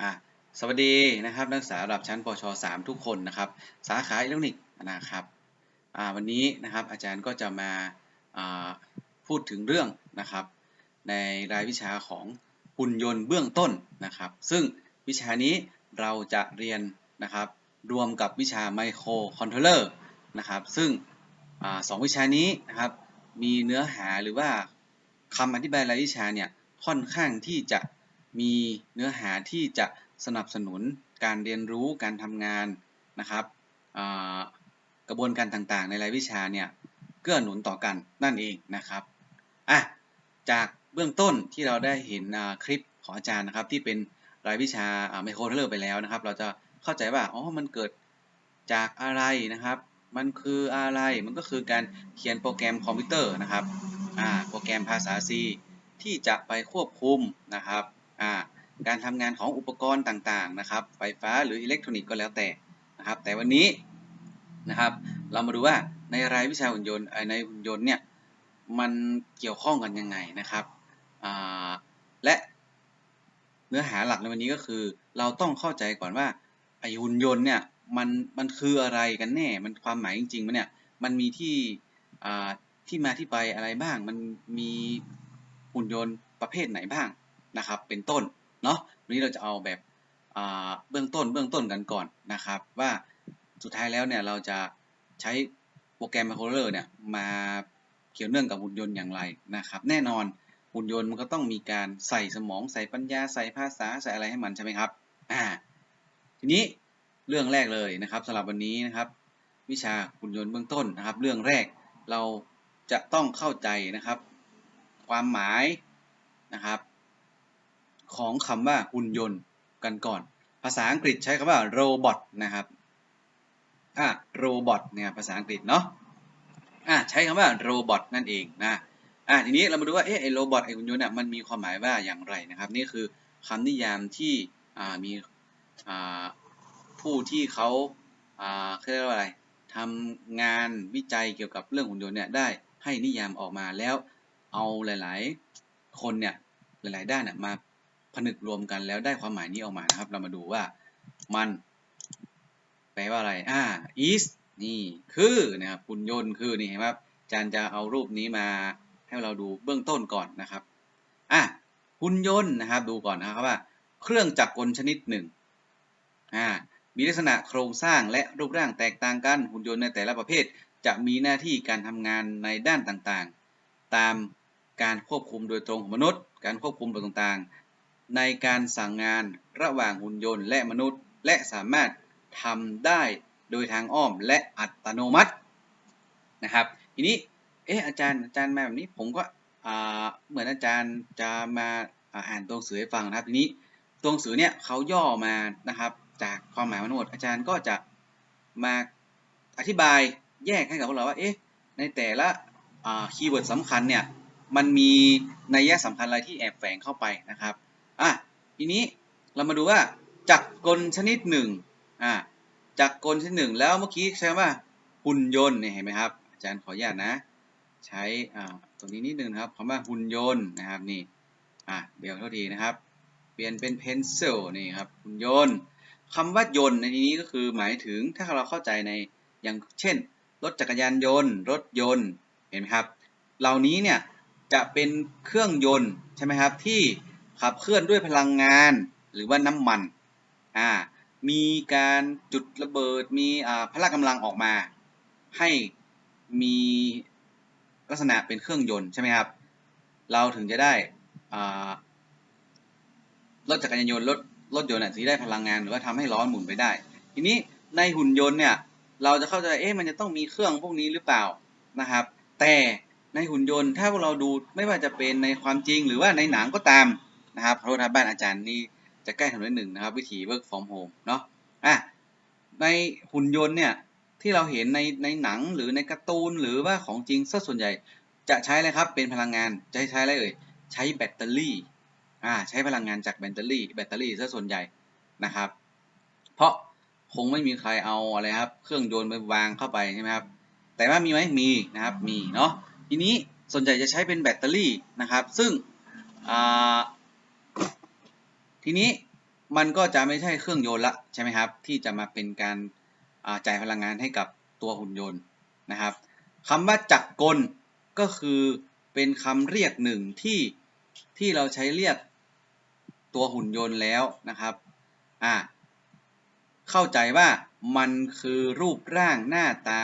อะสวัสดีนะครับนักศึกษาระดับชั้นปช 3 ทุกคนนะครับ สาขาอิเล็กทรอนิกส์นะครับวันนี้นะครับอาจารย์ก็จะมาพูดถึงเรื่องนะครับ ในรายวิชาของหุ่นยนต์เบื้องต้นนะครับ ซึ่งวิชานี้เราจะเรียนนะครับ รวมกับวิชาไมโครคอนโทรลเลอร์นะครับ ซึ่งอสองวิชานี้นะครับ มีเนื้อหาหรือว่าคำอธิบายรายวิชาเนี่ยค่อนข้างที่จะ มีเนื้อหาที่จะสนับสนุนการเรียนรู้การทำงานนะครับกระบวนการต่างๆ ในรายวิชาเนี่ยเกื้อหนุนต่อกันนั่นเองนะครับอะจากเบื้องต้นที่เราได้เห็นคลิปของอาจารย์นะครับ ที่เป็นรายวิชาไมโครเทเลอร์ไปแล้วนะครับ เราจะเข้าใจว่าอ๋อมันเกิดจากอะไรนะครับ มันคืออะไรมันก็คือการเขียนโปรแกรมคอมพิวเตอร์นะครับอ่าโปรแกรมภาษา C ที่จะไปควบคุมนะครับ การทำงานของอุปกรณ์ต่างๆนะครับ ไฟฟ้าหรืออิเล็กทรอนิกส์ก็แล้วแต่นะครับ แต่วันนี้นะครับ เรามาดูว่าในรายวิชาหุ่นยนต์เอ่อในหุ่นยนต์เนี่ยมันเกี่ยวข้องกันยังไงนะครับ และเนื้อหาหลักในวันนี้ก็คือเราต้องเข้าใจก่อนว่าไอหุ่นยนต์เนี่ยมันมันคืออะไรกันแน่ มันความหมายจริงๆมันเนี่ยมันมีที่ที่มาที่ไปอะไรบ้าง มันมีหุ่นยนต์ประเภทไหนบ้าง นะครับ เป็นต้นเนาะวันนี้เราจะเอาแบบเบื้องต้นเบื้องต้นกันก่อนนะครับ ว่าสุดท้ายแล้วเนี่ยเราจะใช้โปรแกรม m i c r o c o n t r o l l e r เนี่ยมาเกี่ยวเนื่องกับหุ่นยนต์อย่างไรนะครับ แน่นอนหุ่นยนต์มันก็ต้องมีการใส่สมองใส่ปัญญาใส่ภาษาใส่อะไรให้มันใช่ไหมครับอ่าทีนี้เรื่องแรกเลยนะครับสำหรับวันนี้นะครับ วิชาหุ่นยนต์เบื้องต้นนะครับ เรื่องแรกเราจะต้องเข้าใจนะครับ ความหมายนะครับ ของคำว่าหุ่นยนต์กันก่อน ภาษาอังกฤษใช้คำว่า robot นะครับอะ robot เนี่ยภาษาอังกฤษเนาะอะใช้คำว่า robot นั่นเองนะอะทีนี้เรามาดูว่าเอ๊ะไอ้ robot ไอ้หุ่นยนต์เนี่ยมันมีความหมายว่าอย่างไรนะครับ นี่คือคำนิยามที่อ่ามีอ่าผู้ที่เขาอ่าเขาเรียกว่าอะไรทำงานวิจัยเกี่ยวกับเรื่องหุ่นยนต์เนี่ยได้ให้นิยามออกมาแล้วเอาหลาย ๆ คนเนี่ยหลาย ๆ ด้านเนี่ยมา นึกรวมกันแล้วได้ความหมายนี้ออกมานะครับ เรามาดูว่ามันแปลว่าอะไร อ่า is นี่คือนะครับหุ่นยนต์คือนี่เห็นไหมครับอาจารย์จะเอารูปนี้มาให้เราดูเบื้องต้นก่อนนะครับ อะหุ่นยนต์นะครับดูก่อนนะครับว่า เครื่องจักรกลชนิดหนึ่ง อ่า มีลักษณะโครงสร้างและรูปร่างแตกต่างกัน หุ่นยนต์ในแต่ละประเภท จะมีหน้าที่การทำงานในด้านต่างๆ ตามการควบคุมโดยตรงของมนุษย์ การควบคุมต่างๆ ในการสั่งงานระหว่างหุ่นยนต์และมนุษย์ และสามารถทำได้โดยทางอ้อมและอัตโนมัตินะครับ ทีนี้เอ๊ะอาจารย์อาจารย์มาแบบนี้ผมก็เหมือนอาจารย์จะมาอ่านตัวหนังสือให้ฟังนะครับทีนี้ตัวหนังสือเนี่ยเขาย่อมานะครับ จากความหมายมันหมดอาจารย์ก็จะมาอธิบายแยกให้กับพวกเราว่าเอ๊ะในแต่ละคีย์เวิร์ดสำคัญเนี่ยมันมีนัยยะสำคัญอะไรที่แอบแฝงเข้าไปนะครับ อะทีนี้เรามาดูว่าจักรกลชนิดหนึ่งอ่าจักรกลชนิดหนึ่งแล้วเมื่อกี้ใช้ว่าหุ่นยนต์เนี่ยเห็นไหมครับ อาจารย์ขออนุญาตนะ ใช้อ่าตรงนี้นิดนึงครับคำว่าหุ่นยนต์นะครับนี่อะเดี๋ยวเท่าทีนะครับ เปลี่ยนเป็น pencil นี่ครับหุ่นยนต์คำว่ายนต์ในที่นี้ก็คือหมายถึงถ้าเราเข้าใจในอย่างเช่น รถจักรยานยนต์ รถยนต์เห็นไหมครับ เหล่านี้เนี่ยจะเป็นเครื่องยนต์ใช่ไหมครับที่ ขับเคลื่อนด้วยพลังงานหรือว่าน้ำมันอ่ามีการจุดระเบิดมีอ่าพละกำลังออกมา ให้มีลักษณะเป็นเครื่องยนต์ใช่ไหมครับ เราถึงจะได้อ่ารถจักรยานยนต์รถรถยนต์เนี่ยที่ได้พลังงานหรือว่าทำให้ล้อหมุนไปได้ ทีนี้ในหุ่นยนต์เนี่ยเราจะเข้าใจเอ๊ะมันจะต้องมีเครื่องพวกนี้หรือเปล่านะครับ แต่ในหุ่นยนต์ถ้าพวกเราดูไม่ว่าจะเป็นในความจริงหรือว่าในหนังก็ตาม นะครับเพราะว่าบ้านอาจารย์นี่จะใกล้ถนนหนึ่งนะครับ วิธี work from home เนาะอะในหุ่นยนต์เนี่ยที่เราเห็นในในหนังหรือในการ์ตูนหรือว่าของจริงซะส่วนใหญ่จะใช้อะไรครับเป็นพลังงานจะใช้อะไรเอ่ยใช้แบตเตอรี่อ่าใช้พลังงานจากแบตเตอรี่ แบตเตอรี่ซะส่วนใหญ่นะครับ เพราะคงไม่มีใครเอาอะไรครับ เครื่องยนต์ไปวางเข้าไปใช่ไหมครับแต่ว่ามีไหมมีนะครับมีเนาะทีนี้ส่วนใหญ่จะใช้เป็นแบตเตอรี่นะครับ ซึ่งอ่า ทีนี้มันก็จะไม่ใช่เครื่องยนต์ละใช่ไหมครับ ที่จะมาเป็นการาจ่ายพลังงานให้กับตัวหุ่นยนต์นะครับคำว่าจักรกลก็คือเป็นคำเรียกหนึ่งที่ที่เราใช้เรียกตัวหุ่นยนต์แล้วนะครับอ่าเข้าใจว่ามันคือรูปร่างหน้าตา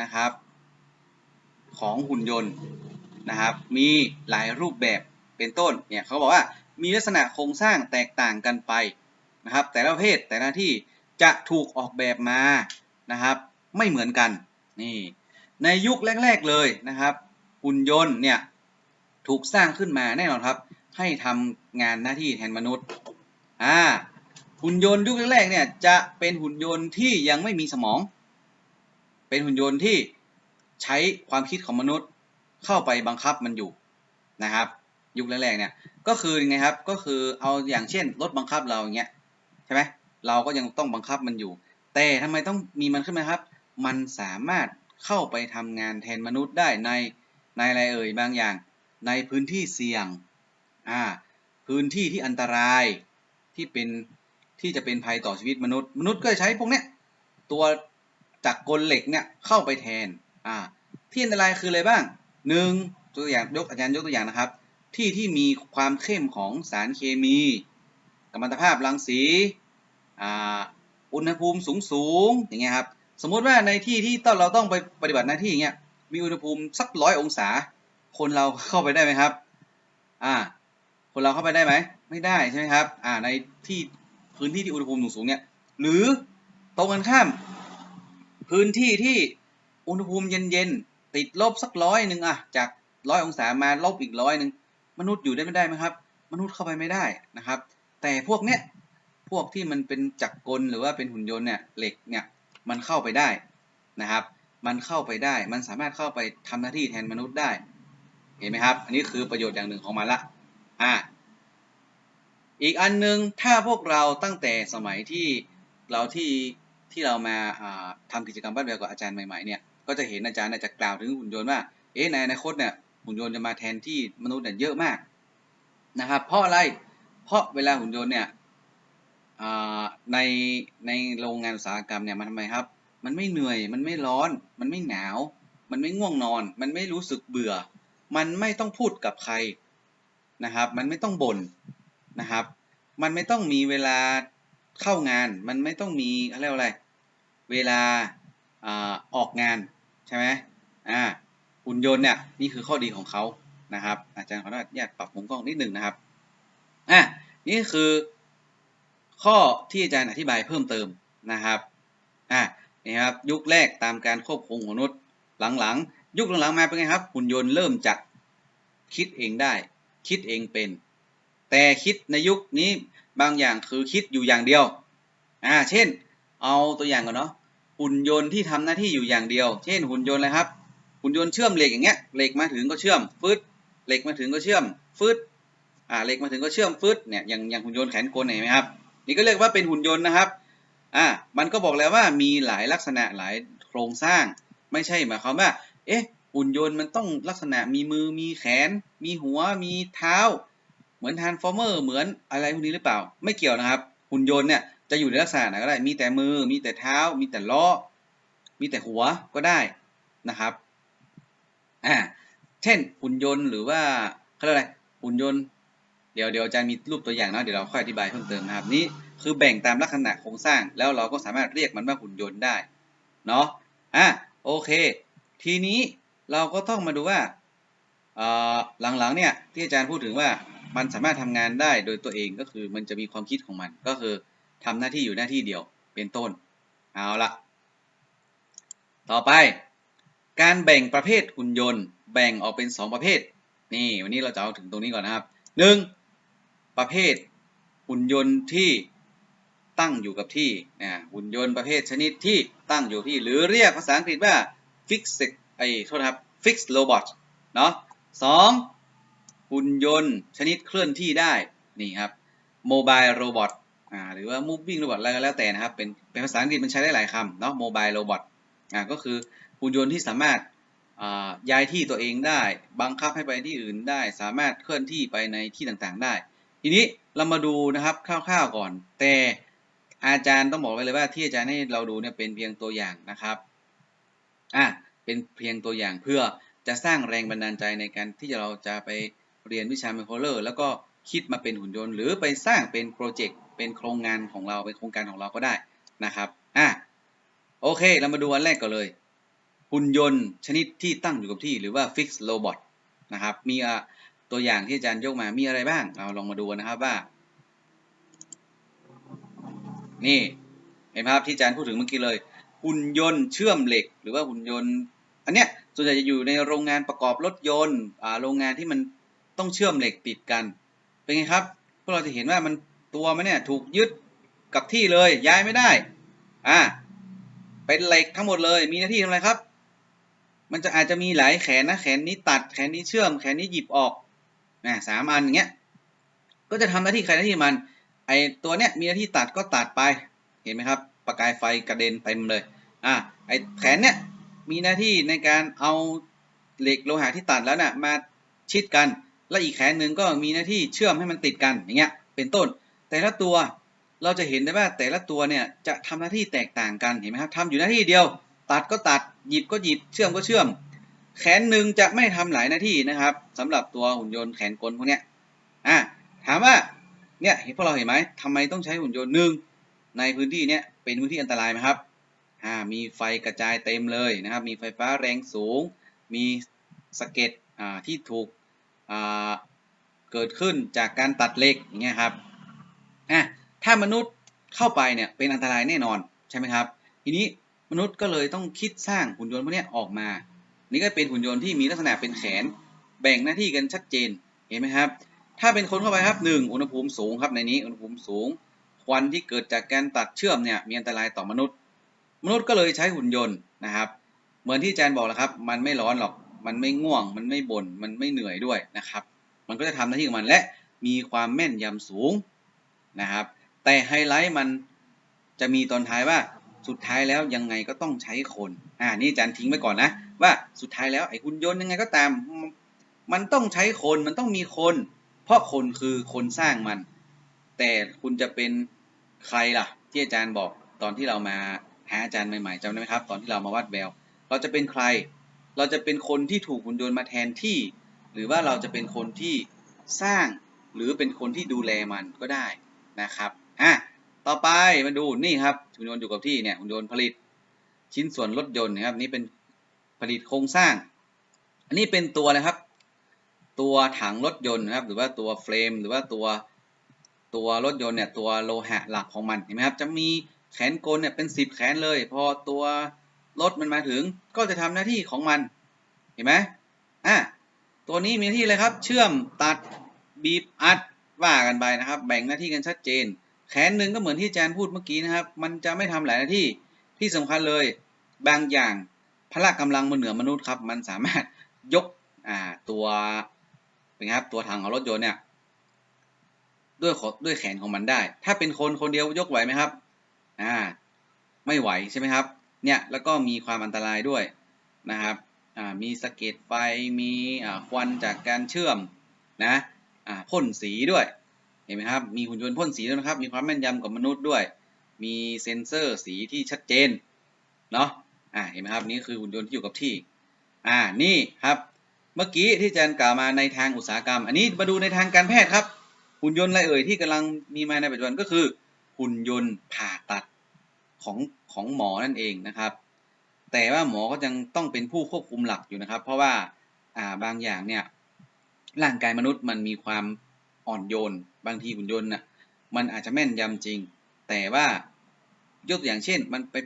นะครับ ของหุ่นยนต์นะครับ มีหลายรูปแบบเป็นต้นเนี่ยเขาบอกว่า มีลักษณะโครงสร้างแตกต่างกันไปนะครับ แต่ละประเภทแต่ละที่จะถูกออกแบบมานะครับ ไม่เหมือนกันนี่ในยุคแรก ๆเลยนะครับหุ่นยนต์เนี่ยถูกสร้างขึ้นมาแน่นอนครับ ให้ทำงานหน้าที่แทนมนุษย์อ่าหุ่นยนต์ยุคแรกๆเนี่ยจะเป็นหุ่นยนต์ที่ยังไม่มีสมอง เป็นหุ่นยนต์ที่ใช้ความคิดของมนุษย์เข้าไปบังคับมันอยู่นะครับ ยุคแรกๆเนี่ยก็คือยังไงครับก็คือเอาอย่างเช่นรถบังคับเราอย่างเงี้ยใช่ไหมเราก็ยังต้องบังคับมันอยู่ แต่ทำไมต้องมีมันขึ้นมาครับ มันสามารถเข้าไปทำงานแทนมนุษย์ได้ในในอะไรเอ่ยบางอย่าง ในพื้นที่เสี่ยงอ่าพื้นที่ที่อันตรายที่เป็นที่จะเป็นภัยต่อชีวิตมนุษย์ มนุษย์ก็จะใช้พวกเนี้ยตัวจักรกลเหล็กเนี่ยเข้าไปแทนอ่าที่อันตรายคืออะไรบ้างหนึ่งตัวอย่างยกอาจารย์ยกตัวอย่างนะครับ ที่ที่มีความเข้มของสารเคมี กัมมันตภาพรังสีอ่าอุณหภูมิสูงสูงอย่างเงี้ยครับสมมุติว่าในที่ที่ต้องเราต้องไปปฏิบัติหน้าที่อย่างเงี้ยมีอุณหภูมิสักร้อยองศา คนเราเข้าไปได้ไหมครับอ่าคนเราเข้าไปได้ไหมไม่ได้ใช่ไหมครับอ่าในที่พื้นที่ที่อุณหภูมิสูงๆเนี่ยหรือตรงกันข้าม พื้นที่ที่อุณหภูมิเย็นๆติดลบสักร้อยหนึ่งอะจากร้อยองศามาลบอีกร้อยหนึ่ง มนุษย์อยู่ได้ไม่ได้ไหมครับ มนุษย์เข้าไปไม่ได้นะครับ แต่พวกเนี้ยพวกที่มันเป็นจักรกลหรือว่าเป็นหุ่นยนต์เนี่ยเหล็กเนี่ยมันเข้าไปได้นะครับ มันเข้าไปได้ มันสามารถเข้าไปทำหน้าที่แทนมนุษย์ได้ เห็นไหมครับ อันนี้คือประโยชน์อย่างหนึ่งของมันละอ่าอีกอันหนึงถ้าพวกเราตั้งแต่สมัยที่เราที่ที่เรามาอ่าทำกิจกรรมบ้านแบบกับอาจารย์ใหม่ๆเนี่ยก็จะเห็นอาจารย์เนี่ยจะกล่าวถึงหุ่นยนต์ว่าเอ๊ะในอนาคตเนี่ย หุ่นยนต์จะมาแทนที่มนุษย์เนี่ยเยอะมากนะครับ เพราะอะไร เพราะเวลาหุ่นยนต์เนี่ยในในโรงงานอุตสาหกรรมเนี่ยมันทำไมครับ มันไม่เหนื่อย มันไม่ร้อน มันไม่หนาว มันไม่ง่วงนอน มันไม่รู้สึกเบื่อ มันไม่ต้องพูดกับใครนะครับ มันไม่ต้องบ่นนะครับ มันไม่ต้องมีเวลาเข้างาน มันไม่ต้องมีเขาเรียกว่าอะไร เวลาออกงานใช่ไหมอ่า หุ่นยนต์เนี่ยนี่คือข้อดีของเขานะครับ อาจารย์ขออนุญาตปรับมุมกล้องนิดหนึ่งนะครับอะนี่คือ ข้อที่อาจารย์อธิบายเพิ่มเติมนะครับอะนี่ครับยุคแรกตามการควบคุมของมนุษย์หลังๆ ยุคหลังๆมาเป็นไงครับ หุ่นยนต์เริ่มจะคิดเองได้ คิดเองเป็น แต่คิดในยุคนี้บางอย่างคือคิดอยู่อย่างเดียวอ่าเช่น เอาตัวอย่างก่อนเนาะหุ่นยนต์ที่ทำหน้าที่อยู่อย่างเดียว เช่นหุ่นยนต์อะไรครับ หุ่นยนต์เชื่อมเหล็กอย่างเงี้ยเหล็กมาถึงก็เชื่อมฟึดเหล็กมาถึงก็เชื่อมฟึดอ่าเหล็กมาถึงก็เชื่อมฟึดเนี่ยอย่างอย่างหุ่นยนต์แขนกลเห็นไหมครับนี่ก็เรียกว่าเป็นหุ่นยนต์นะครับอ่ามันก็บอกแล้วว่ามีหลายลักษณะหลายโครงสร้าง ไม่ใช่หมายความว่าเอ๊ะหุ่นยนต์มันต้องลักษณะมีมือมีแขน มีหัวมีเท้า เหมือนทานฟอร์เมอร์เหมือนอะไรพวกนี้หรือเปล่า ไม่เกี่ยวนะครับ หุ่นยนต์เนี่ยจะอยู่ในลักษณะไหนก็ได้มีแต่มือ มีแต่เท้า มีแต่ล้อมีแต่หัวก็ได้นะครับ อ่าเช่นหุ่นยนต์หรือว่าเขาเรียกอะไรหุ่นยนต์เดี๋ยวเดี๋ยวอาจารย์มีรูปตัวอย่างเนาะเดี๋ยวเราค่อยอธิบายเพิ่มเติมนะครับนี่คือแบ่งตามลักษณะโครงสร้างแล้วเราก็สามารถเรียกมันว่าหุ่นยนต์ได้เนาะอะโอเค ทีนี้เราก็ต้องมาดูว่าหลังๆเนี่ยที่อาจารย์พูดถึงว่ามันสามารถทำงานได้โดยตัวเองก็คือมันจะมีความคิดของมันก็คือทำหน้าที่อยู่หน้าที่เดียวเป็นต้น เอาละต่อไป การแบ่งประเภทหุ่นยนต์ แบ่งออกเป็น 2 ประเภท นี่วันนี้เราจะเอาถึงตรงนี้ก่อนนะครับ 1. ประเภทหุ่นยนต์ที่ตั้งอยู่กับที่นะหุ่นยนต์ประเภทชนิดที่ตั้งอยู่ที่ หรือเรียกภาษาอังกฤษว่า fixed ไอ้โทษครับ fixed robot เนาะสองหุ่นยนต์ชนิดเคลื่อนที่ได้นี่ครับ mobile robot อ่าหรือว่า moving robot อะไรก็แล้วแต่นะครับ เป็นเป็นภาษาอังกฤษมันใช้ได้หลายคำเนาะ mobile robot อ่าก็คือ หุ่นยนต์ที่สามารถย้ายที่ตัวเองได้ บังคับให้ไปที่อื่นได้ สามารถเคลื่อนที่ไปในที่ต่างๆได้ ทีนี้เรามาดูนะครับคร่าวๆก่อน แต่อาจารย์ต้องบอกไว้เลยว่าที่อาจารย์ให้เราดูเนี่ยเป็นเพียงตัวอย่างนะครับอะเป็นเพียงตัวอย่างเพื่อจะสร้างแรงบันดาลใจในการที่เราจะไปเรียนวิชาไมโครเลอร์แล้วก็คิดมาเป็นหุ่นยนต์ หรือไปสร้างเป็นโปรเจกต์เป็นโครงงานของเราเป็นโครงการของเราก็ได้นะครับอะโอเค เรามาดูอันแรกก่อนเลย หุ่นยนต์ชนิดที่ตั้งอยู่กับที่หรือว่า fixed robot นะครับ มีตัวอย่างที่อาจารย์ยกมามีอะไรบ้าง เราลองมาดูนะครับว่า นี่เห็นภาพที่อาจารย์พูดถึงเมื่อกี้เลย หุ่นยนต์เชื่อมเหล็ก หรือว่าหุ่นยนต์ อันเนี้ยส่วนใหญ่จะอยู่ในโรงงานประกอบรถยนต์โรงงานที่มันต้องเชื่อมเหล็กติดกัน เป็นไงครับ พวกเราจะเห็นว่ามันตัวมันเนี่ยถูกยึดกับที่เลยย้ายไม่ได้ อ่า เป็นเหล็กทั้งหมดเลย มีหน้าที่ทำอะไรครับ มันจะอาจจะมีหลายแขนนะแขนนี้ตัดแขนนี้เชื่อม แขนนี้หยิบออกนะสามอันอย่างเงี้ยก็จะทำหน้าที่ใครหน้าที่มันไอตัวเนี้ยมีหน้าที่ตัดก็ตัดไปเห็นไหมครับประกายไฟกระเด็นเต็มเลยอ่าไอแขนเนี้ยมีหน้าที่ในการเอาเหล็กโลหะที่ตัดแล้วน่ะมาชิดกัน และอีกแขนหนึ่งก็มีหน้าที่เชื่อมให้มันติดกันอย่างเงี้ยเป็นต้น แต่ละตัวเราจะเห็นได้ว่าแต่ละตัวเนี่ยจะทำหน้าที่แตกต่างกันเห็นไหมครับทำอยู่หน้าที่เดียว ตัดก็ตัดหยิบก็หยิบเชื่อมก็เชื่อม แขนหนึ่งจะไม่ทำหลายหน้าที่นะครับสำหรับตัวหุ่นยนต์แขนกลพวกเนี้ยอ่าถามว่าเนี่ยเห็นพวกเราเห็นไหมทำไมต้องใช้หุ่นยนต์หนึ่งในพื้นที่เนี้ยเป็นพื้นที่อันตรายไหมครับอ่ามีไฟกระจายเต็มเลยนะครับ มีไฟฟ้าแรงสูง มีสะเก็ดอ่าที่ถูกอ่าเกิดขึ้นจากการตัดเหล็กอย่างเงี้ยครับอะถ้ามนุษย์เข้าไปเนี่ยเป็นอันตรายแน่นอนใช่ไหมครับ ทีนี้ มนุษย์ก็เลยต้องคิดสร้างหุ่นยนต์พวกนี้ออกมา นี่ก็เป็นหุ่นยนต์ที่มีลักษณะเป็นแขน แบ่งหน้าที่กันชัดเจน เห็นไหมครับ ถ้าเป็นคนเข้าไปครับหนึ่งอุณหภูมิสูงครับในนี้อุณหภูมิสูง ควันที่เกิดจากการตัดเชื่อมเนี่ยมีอันตรายต่อมนุษย์ มนุษย์ก็เลยใช้หุ่นยนต์นะครับ เหมือนที่อาจารย์บอกแล้วครับ มันไม่ร้อนหรอก มันไม่ง่วง มันไม่บน่น มันไม่เหนื่อยด้วยนะครับ มันก็จะทำหน้าที่ของมันและมีความแม่นยำสูงนะครับ แต่ไฮไลท์มันจะมีตอนท้ายว่า สุดท้ายแล้วยังไงก็ต้องใช้คนอ่านี่อาจารย์ทิ้งไว้ก่อนนะว่าสุดท้ายแล้วไอ้หุ่นยนต์ยังไงก็ตาม มันต้องใช้คนมันต้องมีคน เพราะคนคือคนสร้างมัน แต่คุณจะเป็นใครล่ะ ที่อาจารย์บอกตอนที่เรามาหาอาจารย์ใหม่ๆจำได้ไหมครับ ตอนที่เรามาวัดแววเราจะเป็นใคร เราจะเป็นคนที่ถูกหุ่นยนต์มาแทนที่ หรือว่าเราจะเป็นคนที่สร้างหรือเป็นคนที่ดูแลมันก็ได้นะครับอะ ต่อไปมาดูนี่ครับหุ่นยนต์อยู่กับที่เนี่ยหุ่นยนต์ผลิตชิ้นส่วนรถยนต์นะครับนี่เป็นผลิตโครงสร้าง อันนี้เป็นตัวอะครับ ตัวถังรถยนต์นะครับ หรือว่าตัวเฟรม หรือว่าตัวตัวรถยนต์เนี่ยตัวโลหะหลักของมันเห็นไหมครับจะมีแขนกลเนี่ยเป็นสิบแขนเลย พอตัวรถมันมาถึงก็จะทำหน้าที่ของมันเห็นไหมอะตัวนี้มีหน้าที่อะไรครับ เชื่อมตัดบีบอัดว่ากันไปนะครับ แบ่งหน้าที่กันชัดเจน แขนหนึ่งก็เหมือนที่อาจารย์พูดเมื่อกี้นะครับ มันจะไม่ทำหลายหน้าที่ที่สำคัญเลย บางอย่างพละกำลังมันเหนือมนุษย์ครับ มันสามารถยกอ่าตัวเป็นครับตัวถังของรถยนต์เนี่ยด้วยด้วยแขนของมันได้ ถ้าเป็นคนคนเดียวยกไหวไหมครับอ่าไม่ไหวใช่ไหมครับ เนี่ยแล้วก็มีความอันตรายด้วยนะครับอ่ามีสะเก็ดไฟมีอ่าควันจากการเชื่อมนะอ่าพ่นสีด้วย เห็นไหมครับ มีหุ่นยนต์พ่นสีด้วยนะครับ มีความแม่นยำกว่ามนุษย์ด้วย มีเซ็นเซอร์สีที่ชัดเจน เนาะอ่าเห็นไหมครับ นี่คือหุ่นยนต์ที่อยู่กับที่ อ่า นี่ครับ เมื่อกี้ที่อาจารย์กล่าวมาในทางอุตสาหกรรม อันนี้มาดูในทางการแพทย์ครับ หุ่นยนต์อะไรเอ่ยที่กำลังมีมาในปัจจุบันก็คือ หุ่นยนต์ผ่าตัดของของหมอนั่นเองนะครับ แต่ว่าหมอก็ยังต้องเป็นผู้ควบคุมหลักอยู่นะครับ เพราะว่า อ่า บางอย่างเนี่ย ร่างกายมนุษย์มันมีความ อ่อนโยน บางทีหุ่นยนต์น่ะมันอาจจะแม่นยำจริง แต่ว่ายกตัวอย่างเช่น มันไป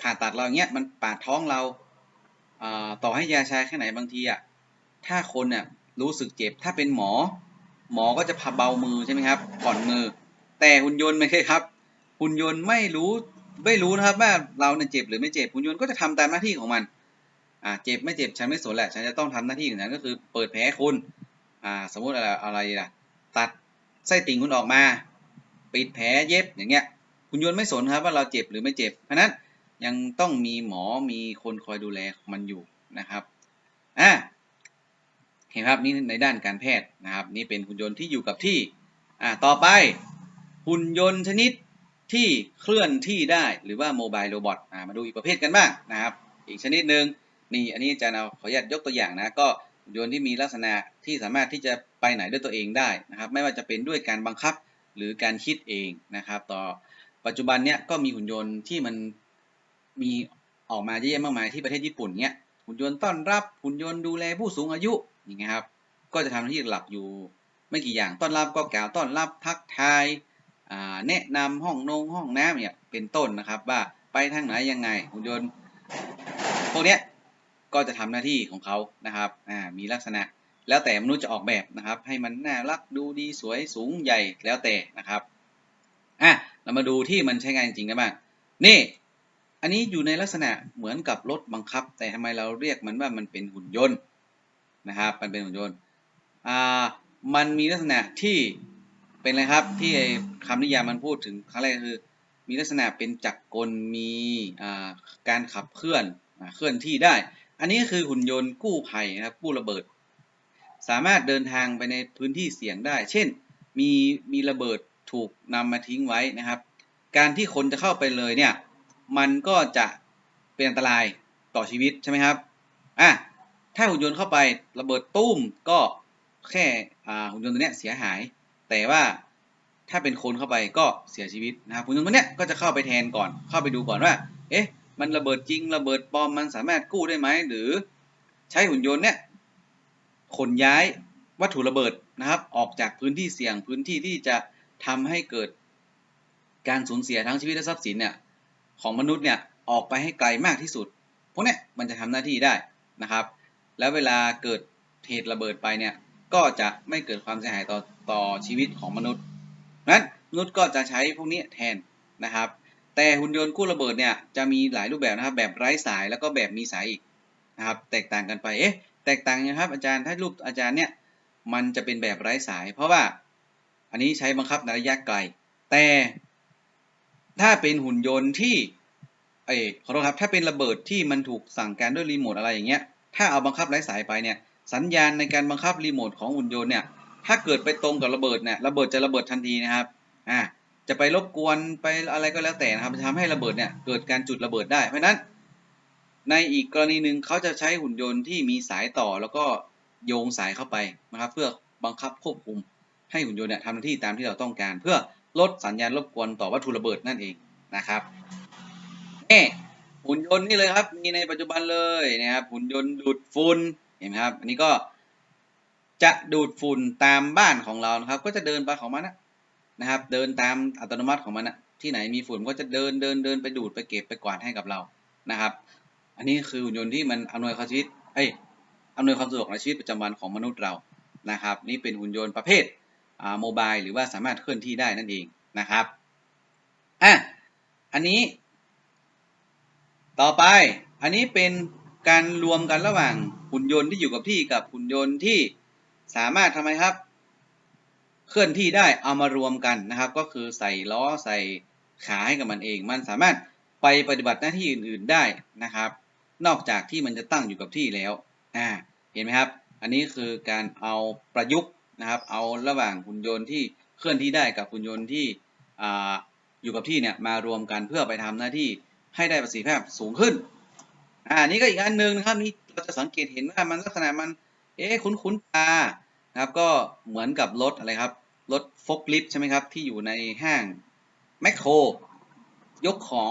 ผ่าตัดเราเงี้ยมันปาดท้องเราต่อให้ยาชาแค่ไหนบางทีอะถ้าคนเนี่ยรู้สึกเจ็บถ้าเป็นหมอ หมอก็จะพาเบามือใช่ไหมครับผ่อนมือ แต่หุ่นยนต์ไม่ใช่ครับ หุ่นยนต์ไม่รู้ไม่รู้นะครับว่าเราเนี่ยเจ็บหรือไม่เจ็บหุ่นยนต์ก็จะทำตามหน้าที่ของมันอ่าเจ็บไม่เจ็บฉันไม่สนแหละฉันจะต้องทำหน้าที่ของฉันก็คือเปิดแผลคุณอ่าสมมุติอะไรอะไรล่ะ ตัดไส้ติ่งคุณออกมา ปิดแผลเย็บอย่างเงี้ยหุ่นยนไม่สนครับว่าเราเจ็บหรือไม่เจ็บ เพราะนั้นยังต้องมีหมอมีคนคอยดูแลมันอยู่นะครับอ่าเห็นครับนี่ในด้านการแพทย์นะครับ นี่เป็นหุ่นยนต์ที่อยู่กับที่อ่าต่อไป หุ่นยนต์ชนิดที่เคลื่อนที่ได้หรือว่าโมบายโรบอทอ่ามาดูอีกประเภทกันบ้างนะครับ อีกชนิดหนึ่งนี่อันนี้อาจารย์เอาขออนุญาตยกตัวอย่างนะ ก็ ยนต์ที่มีลักษณะที่สามารถที่จะไปไหนด้วยตัวเองได้นะครับ ไม่ว่าจะเป็นด้วยการบังคับหรือการคิดเองนะครับ ต่อปัจจุบันเนี้ยก็มีหุ่นยนต์ที่มันมีออกมาเยอะแยะมากมายที่ประเทศญี่ปุ่นเนี้ยหุ่นยนต์ต้อนรับหุ่นยนต์ดูแลผู้สูงอายุอย่างเงี้ยครับก็จะทำหน้าที่หลักอยู่ไม่กี่อย่างต้อนรับก็กล่าวต้อนรับทักทายแนะนำห้องนงห้องน้ำเนี่ยเป็นต้นนะครับ ว่าไปทางไหนยังไงหุ่นยนต์พวกเนี้ย ก็จะทำหน้าที่ของเขานะครับอ่ามีลักษณะแล้วแต่มนุษย์จะออกแบบนะครับ ให้มันน่ารักดูดีสวยสูงใหญ่แล้วแต่นะครับอะเรามาดูที่มันใช้งานจริงกันบ้างนี่ อันนี้อยู่ในลักษณะเหมือนกับรถบังคับ แต่ทำไมเราเรียกมันว่ามันเป็นหุ่นยนต์นะครับ มันเป็นหุ่นยนต์อ่ามันมีลักษณะที่เป็นอะไรครับที่ไอ้คำนิยามมันพูดถึงครั้งแรกคือ มีลักษณะเป็นจักรกลมีการขับเคลื่อนเคลื่อนที่ได้ อันนี้คือหุ่นยนต์กู้ภัยนะครับกู้ระเบิด สามารถเดินทางไปในพื้นที่เสี่ยงได้ เช่น มีมีระเบิดถูกนำมาทิ้งไว้นะครับ การที่คนจะเข้าไปเลยเนี่ยมันก็จะเป็นอันตรายต่อชีวิตใช่ไหมครับอะถ้าหุ่นยนต์เข้าไประเบิดตุ้มก็แค่หุ่นยนต์ตัวเนี้ยเสียหาย แต่ว่าถ้าเป็นคนเข้าไปก็เสียชีวิตนะครับหุ่นยนต์ตัวเนี้ยก็จะเข้าไปแทนก่อนเข้าไปดูก่อนว่า เอ๊ะ มันระเบิดจริงระเบิดปลอมมันสามารถกู้ได้ไหมหรือใช้หุ่นยนต์เนี่ยขนย้ายวัตถุระเบิดนะครับ ออกจากพื้นที่เสี่ยงพื้นที่ที่จะทำให้เกิดการสูญเสียทั้งชีวิตและทรัพย์สินเนี่ยของมนุษย์เนี่ยออกไปให้ไกลมากที่สุดพวกเนี้ยมันจะทำหน้าที่ได้นะครับ แล้วเวลาเกิดเหตุระเบิดไปเนี่ยก็จะไม่เกิดความเสียหายต่อต่อชีวิตของมนุษย์นั้นมนุษย์ก็จะใช้พวกนี้แทนนะครับ แต่หุ่นยนต์กู้ระเบิดเนี่ยจะมีหลายรูปแบบนะครับแบบไร้สายแล้วก็แบบมีสายอีกนะครับแตกต่างกันไปเอ๊ะแตกต่างยังครับอาจารย์ถ้ารูปอาจารย์เนี่ยมันจะเป็นแบบไร้สาย เพราะว่าอันนี้ใช้บังคับในระยะไกล แต่ถ้าเป็นหุ่นยนต์ที่เอ้ขอโทษครับถ้าเป็นระเบิดที่มันถูกสั่งการด้วยรีโมทอะไรอย่างเงี้ยถ้าเอาบังคับไร้สายไปเนี่ยสัญญาณในการบังคับรีโมทของหุ่นยนต์เนี่ยถ้าเกิดไปตรงกับระเบิดเนี่ยระเบิดจะระเบิดทันทีนะครับอ่า จะไปรบกวนไปอะไรก็แล้วแต่นะครับจะทำให้ระเบิดเนี่ยเกิดการจุดระเบิดได้ เพราะฉะนั้น ในอีกกรณีหนึ่งเขาจะใช้หุ่นยนต์ที่มีสายต่อแล้วก็โยงสายเข้าไปนะครับ เพื่อบังคับควบคุมให้หุ่นยนต์เนี่ยทำหน้าที่ตามที่เราต้องการ เพื่อลดสัญญาณรบกวนต่อวัตถุระเบิดนั่นเองนะครับนี่หุ่นยนต์นี่เลยครับ มีในปัจจุบันเลยนะครับหุ่นยนต์ดูดฝุ่นเห็นไหมครับ อันนี้ก็จะดูดฝุ่นตามบ้านของเรานะครับ ก็จะเดินไปของมันนะ นะครับ เดินตามอัตโนมัติของมันนะที่ไหนมีฝุ่นก็จะเดินเดินเดินไปดูดไปเก็บไปกวาดให้กับเรานะครับ อันนี้คือหุ่นยนต์ที่มันอำนวยความชีวิตเอ้ยอำนวยความสะดวกในชีวิตประจำวันของมนุษย์เรานะครับ นี่เป็นหุ่นยนต์ประเภทอ่าโมบายหรือว่าสามารถเคลื่อนที่ได้นั่นเองนะครับอะอันนี้ ต่อไปอันนี้เป็นการรวมกันระหว่างหุ่นยนต์ที่อยู่กับที่กับหุ่นยนต์ที่สามารถทำไมครับ เคลื่อนที่ได้เอามารวมกันนะครับ ก็คือใส่ล้อใส่ขาให้กับมันเอง มันสามารถไปปฏิบัติหน้าที่อื่น ๆได้นะครับ นอกจากที่มันจะตั้งอยู่กับที่แล้วอ่าเห็นไหมครับ อันนี้คือการเอาประยุกต์นะครับ เอาระหว่างหุ่นยนต์ที่เคลื่อนที่ได้กับหุ่นยนต์ที่อ่าอยู่กับที่เนี่ยมารวมกันเพื่อไปทำหน้าที่ให้ได้ประสิทธิภาพสูงขึ้นอ่านี่ก็อีกอันหนึ่งนะครับนี่เราจะสังเกตเห็นว่ามันลักษณะมัน เอ๊ะคุ้นๆตา นะครับก็เหมือนกับรถอะไรครับรถฟกลิฟใช่ไหมครับ ที่อยู่ในห้างแมคโครยกของ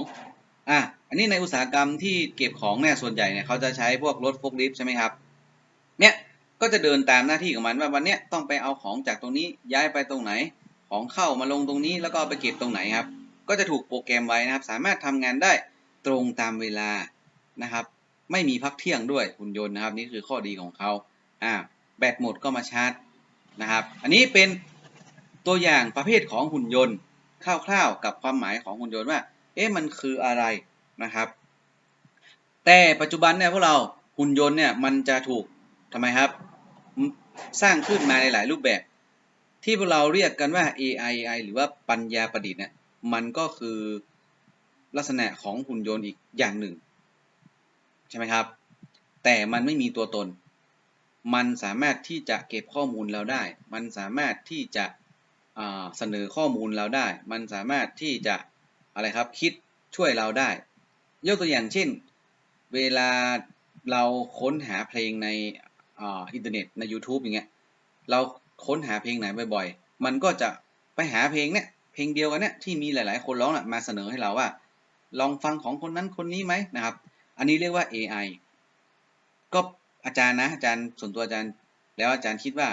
อะอันนี้ในอุตสาหกรรมที่เก็บของเนี่ยส่วนใหญ่เนี่ยเขาจะใช้พวกรถฟกลิฟใช่ไหมครับเนี่ยก็จะเดินตามหน้าที่ของมันว่าวันเนี้ยต้องไปเอาของจากตรงนี้ย้ายไปตรงไหน ของเข้ามาลงตรงนี้แล้วก็ไปเก็บตรงไหนครับ ก็จะถูกโปรแกรมไว้นะครับ สามารถทำงานได้ตรงตามเวลานะครับ ไม่มีพักเที่ยงด้วยหุ่นยนต์นะครับ นี่คือข้อดีของเขาอ่า แบตหมดก็มาชาร์จนะครับ อันนี้เป็นตัวอย่างประเภทของหุ่นยนต์คร่าวๆกับความหมายของหุ่นยนต์ว่า เอ๊ะมันคืออะไรนะครับ แต่ปัจจุบันเนี่ยพวกเราหุ่นยนต์เนี่ยมันจะถูกทำไมครับ สร้างขึ้นมาในหลายรูปแบบ ที่พวกเราเรียกกันว่า AI AI หรือว่าปัญญาประดิษฐ์เนี่ยมันก็คือลักษณะของหุ่นยนต์อีกอย่างหนึ่ง ใช่ไหมครับ แต่มันไม่มีตัวตน มันสามารถที่จะเก็บข้อมูลเราได้ มันสามารถที่จะเสนอข้อมูลเราได้ มันสามารถที่จะอะไรครับคิดช่วยเราได้ ยกตัวอย่างเช่น เวลาเราค้นหาเพลงในอินเทอร์เน็ตใน YouTube อย่างเงี้ย เราค้นหาเพลงไหนบ่อยๆ มันก็จะไปหาเพลงเนี้ยเพลงเดียวกันเนี้ยที่มีหลายๆ คนร้องนะมาเสนอให้เราว่า ลองฟังของคนนั้นคนนี้ไหมนะครับ อันนี้เรียกว่า AI ก็ อาจารย์นะอาจารย์ส่วนตัวอาจารย์ แล้วอาจารย์คิดว่า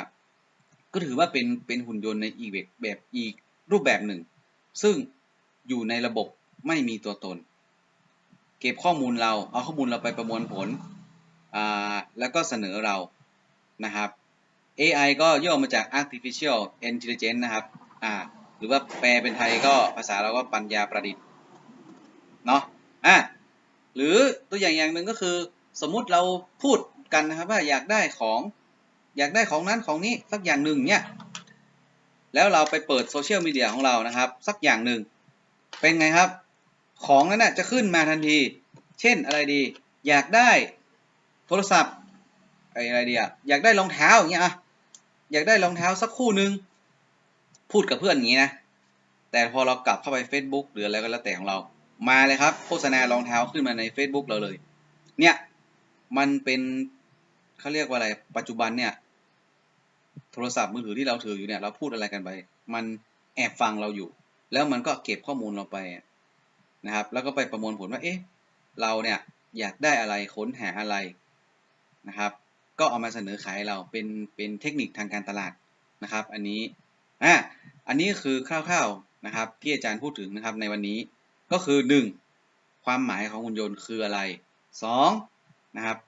ก็ถือว่าเป็นเป็นหุ่นยนต์ในอีกแบบแบบอีกรูปแบบหนึ่ง ซึ่งอยู่ในระบบไม่มีตัวตน เก็บข้อมูลเราเอาข้อมูลเราไปประมวลผลอ่าแล้วก็เสนอเรานะครับ AI ก็ย่อมาจาก artificial intelligence นะครับอ่าหรือว่าแปลเป็นไทยก็ภาษาเราก็ปัญญาประดิษฐ์เนาะอะหรือตัวอย่างอย่างหนึ่งก็คือ สมมุติเราพูด กันนะครับว่าอยากได้ของอยากได้ของนั้นของนี้สักอย่างหนึ่งเนี่ยแล้วเราไปเปิดโซเชียลมีเดียของเรานะครับ สักอย่างหนึ่งเป็นไงครับ ของนั้นนะจะขึ้นมาทันที เช่นอะไรดี อยากได้โทรศัพท์ไอ้อะไรดีอะอยากได้รองเท้าอย่างเงี้ยอะอยากได้รองเท้าสักคู่หนึ่งพูดกับเพื่อนอย่างงี้นะแต่พอเรากลับเข้าไป Facebook หรืออะไรก็แล้วแต่ของเรา มาเลยครับ โฆษณารองเท้าขึ้นมาใน Facebook เราเลย เนี่ยมันเป็น เขาเรียกว่าอะไร ปัจจุบันเนี่ย โทรศัพท์มือถือที่เราถืออยู่เนี่ย เราพูดอะไรกันไป มันแอบฟังเราอยู่ แล้วมันก็เก็บข้อมูลเราไปนะครับ แล้วก็ไปประมวลผลว่า เอ๊ะ เราเนี่ยอยากได้อะไร ค้นหาอะไรนะครับ ก็เอามาเสนอขายเราเป็น เป็นเทคนิคทางการตลาดนะครับ อันนี้ อะอันนี้คือคร่าวๆนะครับ ที่อาจารย์พูดถึงนะครับในวันนี้ ก็คือ 1. ความหมายของหุ่นยนต์คืออะไร 2. นะครับ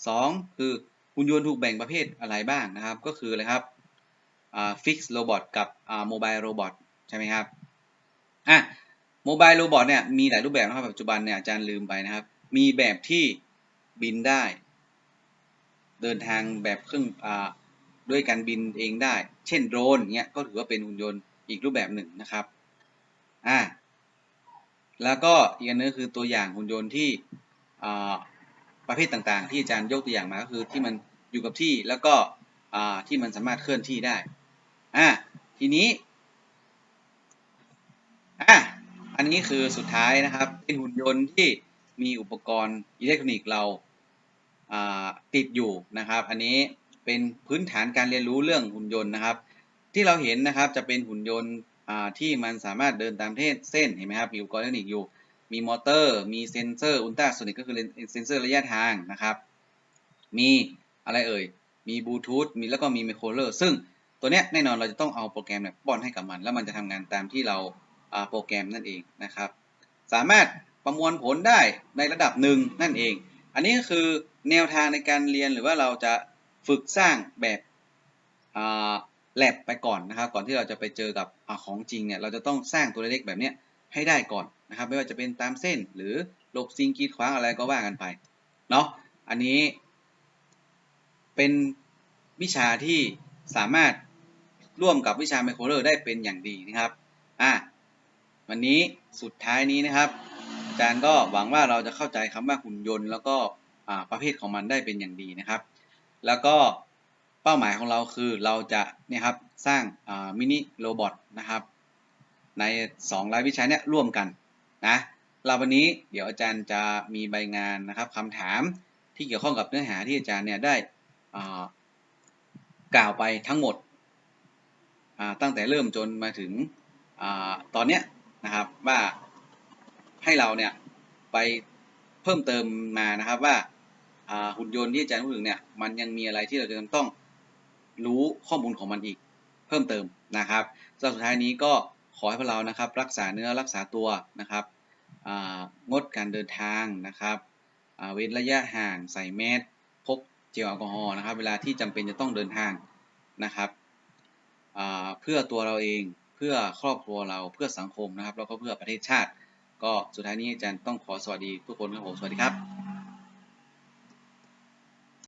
2. คือ หุ่นยนต์ถูกแบ่งประเภทอะไรบ้างนะครับ ก็คืออะไรครับฟิกซ์โรบอทกับโมบายโรบอทใช่ไหมครับอะโมบายโรบอทเนี่ยมีหลายรูปแบบนะครับ ปัจจุบันเนี่ยอาจารย์ลืมไปนะครับ มีแบบที่บินได้ เดินทางแบบเครื่องอ่าด้วยการบินเองได้ เช่นโดรนเงี้ยก็ถือว่าเป็นหุ่นยนต์อีกรูปแบบหนึ่งนะครับอ่าแล้วก็อีกอันนึงคือตัวอย่างหุ่นยนต์ที่อ่า ประเภทต่างๆ ที่อาจารย์ยกตัวอย่างมาก็คือที่มันอยู่กับที่แล้วก็ที่มันสามารถเคลื่อนที่ได้อ่าทีนี้อะอันนี้คือสุดท้ายนะครับเป็นหุ่นยนต์ที่มีอุปกรณ์อิเล็กทรอนิกส์เราติดอยู่นะครับ อันนี้เป็นพื้นฐานการเรียนรู้เรื่องหุ่นยนต์นะครับ ที่เราเห็นนะครับจะเป็นหุ่นยนต์ที่มันสามารถเดินตามเทศเส้นเห็นไหมครับมีอุปกรณ์อิเล็กทรอนิกส์อยู่ มีมอเตอร์ มีเซนเซอร์อุลตราโซนิกก็คือเซนเซอร์ระยะทางนะครับ มีอะไรเอ่ย มีบลูทูธ มีแล้วก็มีไมโครเลอร์ ซึ่งตัวเนี้ยแน่นอนเราจะต้องเอาโปรแกรมเนี่ยป้อนให้กับมัน แล้วมันจะทำงานตามที่เราโปรแกรมนั่นเองนะครับ สามารถประมวลผลได้ในระดับหนึ่งนั่นเอง อันนี้ก็คือแนวทางในการเรียนหรือว่าเราจะฝึกสร้างแบบแลบไปก่อนนะครับ ก่อนที่เราจะไปเจอกับอของจริงเนี่ย เราจะต้องสร้างตัวเล็กแบบนี้ให้ได้ก่อน นะครับไม่ว่าจะเป็นตามเส้นหรือหลบซิงกีดขวางอะไรก็ว่ากันไปเนาะอันนี้เป็นวิชาที่สามารถร่วมกับวิชาไมโครเลอร์ได้เป็นอย่างดีนะครับอะวันนี้สุดท้ายนี้นะครับ อาจารย์ก็หวังว่าเราจะเข้าใจคำว่าหุ่นยนต์ แล้วก็ประเภทของมันได้เป็นอย่างดีนะครับ แล้วก็เป้าหมายของเราคือเราจะเนี่ยครับสร้างมินิโรบอทนะครับใน 2 รายวิชาเนี่ยร่วมกัน นะเราวันนี้เดี๋ยวอาจารย์จะมีใบงานนะครับคำถามที่เกี่ยวข้องกับเนื้อหาที่อาจารย์เนี่ยได้กล่าวไปทั้งหมดตั้งแต่เริ่มจนมาถึงอตอนเนี้ยนะครับว่าให้เราเนี่ยไปเพิ่มเติมมานะครับว่าหุ่นยนต์ที่อาจารย์พูดถึงเนี่ยมันยังมีอะไรที่เราจะต้องรู้ข้อมูลของมันอีกเพิ่มเติมนะครับสุดท้ายนี้ก็ ขอให้พวกเรานะครับรักษาเนื้อรักษาตัวนะครับงดการเดินทางนะครับเว้นระยะห่างใส่แมสพกเจลแอลกอฮอล์นะครับ เวลาที่จำเป็นจะต้องเดินทางนะครับเพื่อตัวเราเองเพื่อครอบครัวเราเพื่อสังคมนะครับ แล้วก็เพื่อประเทศชาติ ก็สุดท้ายนี้อาจารย์ต้องขอสวัสดีทุกคนครับผมสวัสดีครับ